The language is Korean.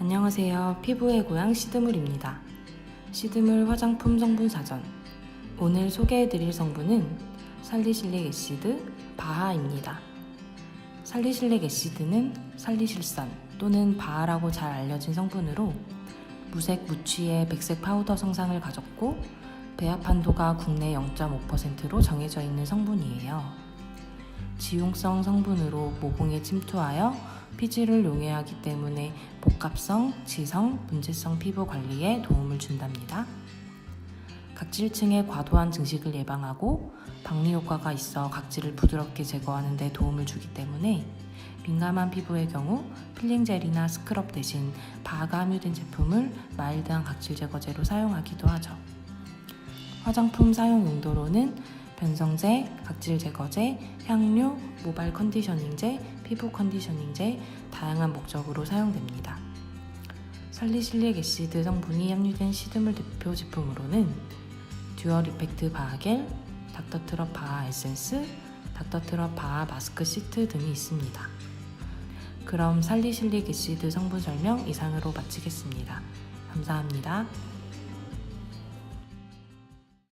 안녕하세요. 피부의 고향 시드물입니다. 시드물 화장품 성분 사전. 오늘 소개해드릴 성분은 살리실릭 애시드 바하입니다. 살리실릭 애시드는 살리실산 또는 바하라고 잘 알려진 성분으로 무색 무취의 백색 파우더 성상을 가졌고 배합 한도가 국내 0.5%로 정해져 있는 성분이에요. 지용성 성분으로 모공에 침투하여 피지를 용해하기 때문에 복합성, 지성, 문제성 피부 관리에 도움을 준답니다. 각질층의 과도한 증식을 예방하고 박리 효과가 있어 각질을 부드럽게 제거하는 데 도움을 주기 때문에 민감한 피부의 경우 필링 젤이나 스크럽 대신 바가 함유된 제품을 마일드한 각질 제거제로 사용하기도 하죠. 화장품 사용 용도로는 변성제, 각질 제거제, 향료, 모발 컨디셔닝제, 피부 컨디셔닝제 다양한 목적으로 사용됩니다. 살리실릭 애시드 성분이 함유된 시드물 대표 제품으로는 듀얼 이펙트 바하겔, 닥터트럽 바하 에센스, 닥터트럽 바하 마스크 시트 등이 있습니다. 그럼 살리실릭 애시드 성분 설명 이상으로 마치겠습니다. 감사합니다.